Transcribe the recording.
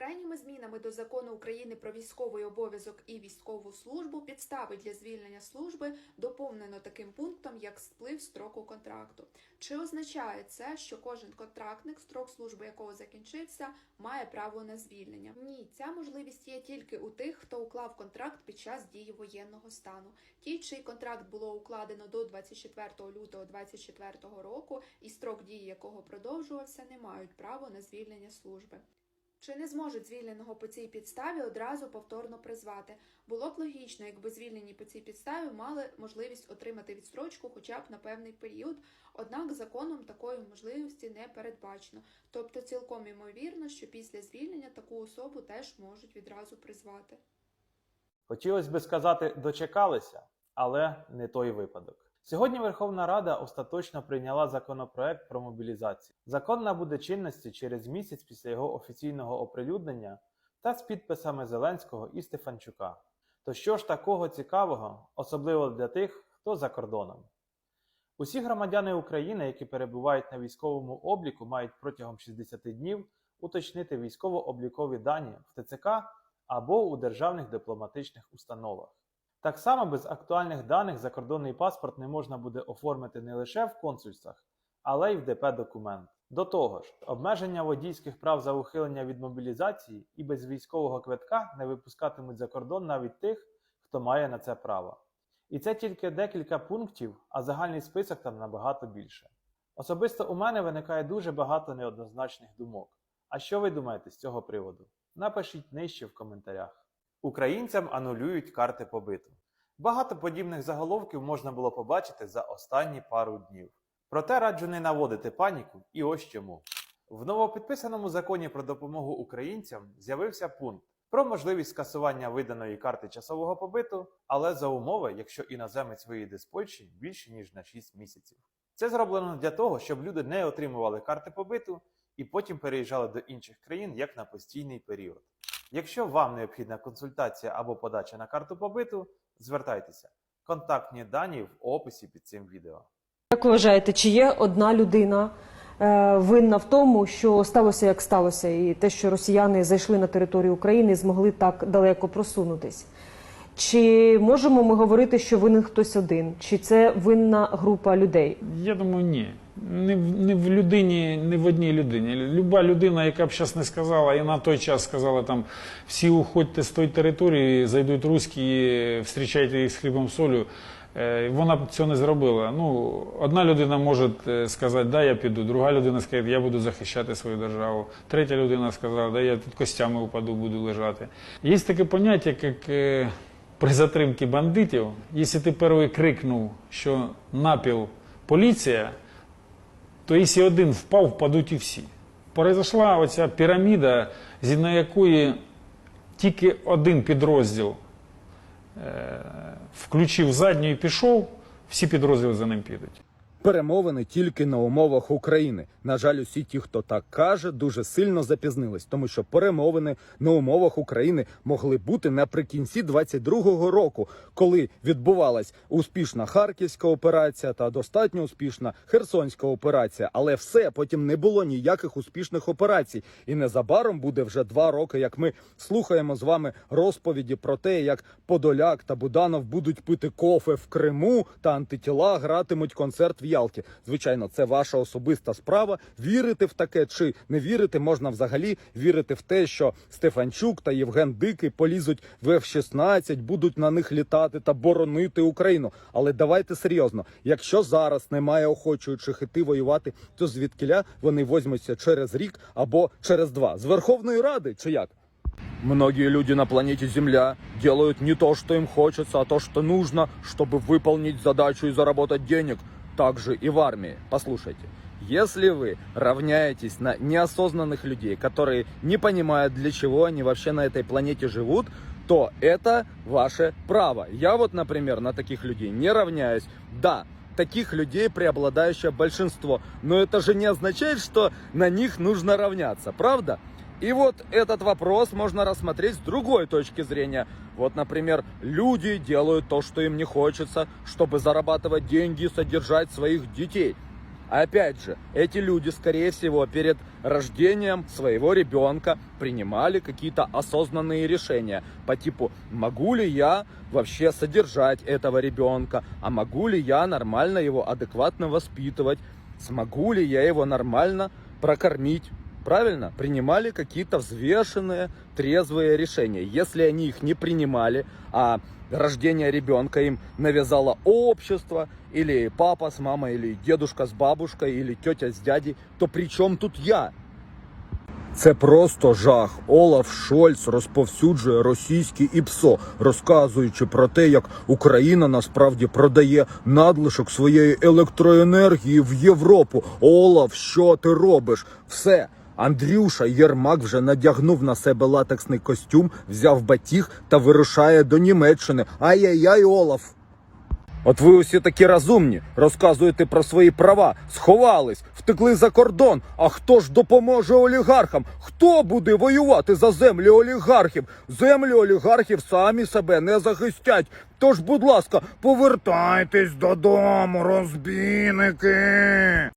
Крайніми змінами до закону України про військовий обов'язок і військову службу підстави для звільнення служби доповнено таким пунктом, як сплив строку контракту. Чи означає це, що кожен контрактник, строк служби якого закінчився, має право на звільнення? Ні, ця можливість є тільки у тих, хто уклав контракт під час дії воєнного стану. Ті, чий контракт було укладено до 24 лютого 2024 року, і строк дії якого продовжувався, не мають права на звільнення служби. Чи не зможуть звільненого по цій підставі одразу повторно призвати? Було б логічно, якби звільнені по цій підставі мали можливість отримати відстрочку хоча б на певний період, однак законом такої можливості не передбачено. Тобто цілком імовірно, що після звільнення таку особу теж можуть відразу призвати. Хотілося би сказати, дочекалися, але не той випадок. Сьогодні Верховна Рада остаточно прийняла законопроект про мобілізацію. Закон набуде чинності через місяць після його офіційного оприлюднення та з підписами Зеленського і Стефанчука. То що ж такого цікавого, особливо для тих, хто за кордоном? Усі громадяни України, які перебувають на військовому обліку, мають протягом 60 днів уточнити військово-облікові дані в ТЦК або у державних дипломатичних установах. Так само без актуальних даних закордонний паспорт не можна буде оформити не лише в консульствах, але й в ДП документ. До того ж, обмеження водійських прав за ухилення від мобілізації і без військового квитка не випускатимуть за кордон навіть тих, хто має на це право. І це тільки декілька пунктів, а загальний список там набагато більше. Особисто у мене виникає дуже багато неоднозначних думок. А що ви думаєте з цього приводу? Напишіть нижче в коментарях. Українцям анулюють карти побиту. Багато подібних заголовків можна було побачити за останні пару днів. Проте раджу не наводити паніку і ось чому. В новопідписаному законі про допомогу українцям з'явився пункт про можливість скасування виданої карти часового побиту, але за умови, якщо іноземець виїде з Польщі більше ніж на 6 місяців. Це зроблено для того, щоб люди не отримували карти побиту і потім переїжджали до інших країн як на постійний період. Якщо вам необхідна консультація або подача на карту побиту, звертайтеся. Контактні дані в описі під цим відео. Як вважаєте, чи є одна людина е, винна в тому, що сталося як сталося, і те, що росіяни зайшли на територію України і змогли так далеко просунутись? Чи можемо ми говорити, що винен хтось один? Чи це винна група людей? Я думаю, ні. Не в, не в людині, не в одній людині. Люба людина, яка б зараз не сказала, і на той час сказала там всі уходьте з тої території, зайдуть русські, зустрічайте їх з хлібом солю. е, Вона б цього не зробила. Ну, одна людина може е, сказати, да, я піду, друга людина скаже, я буду захищати свою державу. Третя людина сказала, да, я тут костями упаду, буду лежати. Є таке поняття, як е, при затримці бандитів, якщо ти перший крикнув, що напіл поліція, то якщо один впав, впадуть і всі. Произошла оця піраміда, згідно якої тільки один підрозділ е, включив задню і пішов, всі підрозділи за ним підуть. Перемовини тільки на умовах України. На жаль, усі ті, хто так каже, дуже сильно запізнились, тому що перемовини на умовах України могли бути наприкінці 22-го року, коли відбувалась успішна харківська операція та достатньо успішна херсонська операція. Але все потім не було ніяких успішних операцій. І незабаром буде вже два роки, як ми слухаємо з вами розповіді про те, як Подоляк та Буданов будуть пити кофе в Криму та антитіла гратимуть концерт в Ялті. Звичайно, це ваша особиста справа. Вірити в таке чи не вірити, можна взагалі вірити в те, що Стефанчук та Євген Дикий полізуть в F-16, будуть на них літати та боронити Україну. Але давайте серйозно, якщо зараз немає охочуючих іти воювати, то звідкиля вони возьмуться через рік або через два з Верховної Ради, чи як? Многие люди на планете Земля делают не то, что им хочется, а то, что нужно, чтобы выполнить задачу и заработать денег. Так же и в армии. Послушайте, если вы равняетесь на неосознанных людей, которые не понимают, для чего они вообще на этой планете живут, то это ваше право. Я вот, например, на таких людей не равняюсь. Да, таких людей преобладающее большинство, но это же не означает, что на них нужно равняться, правда? И вот этот вопрос можно рассмотреть с другой точки зрения. Вот, например, люди делают то, что им не хочется, чтобы зарабатывать деньги и содержать своих детей. Опять же, эти люди, скорее всего, перед рождением своего ребенка принимали какие-то осознанные решения по типу, могу ли я вообще содержать этого ребенка, а могу ли я нормально его адекватно воспитывать, смогу ли я его нормально прокормить. Правильно? Принимали какие-то взвешенные, трезвые решения. Если они их не принимали, а рождение ребенка им навязало общество, или папа с мамой, или дедушка с бабушкой, или тетя с дядей, то при чем тут я? Це просто жах. Олаф Шольц розповсюджує російське ІПСО, розказуючи про те, як Україна насправді продає надлишок своєї електроенергії в Європу. Олаф, що ти робиш? Все. Андрюша Єрмак вже надягнув на себе латексний костюм, взяв батіг та вирушає до Німеччини. Ай-яй-яй, Олаф. От ви усі такі розумні, розказуєте про свої права, сховались, втекли за кордон. А хто ж допоможе олігархам? Хто буде воювати за землі олігархів? Землі олігархів самі себе не захистять. Тож, будь ласка, повертайтесь додому, розбійники.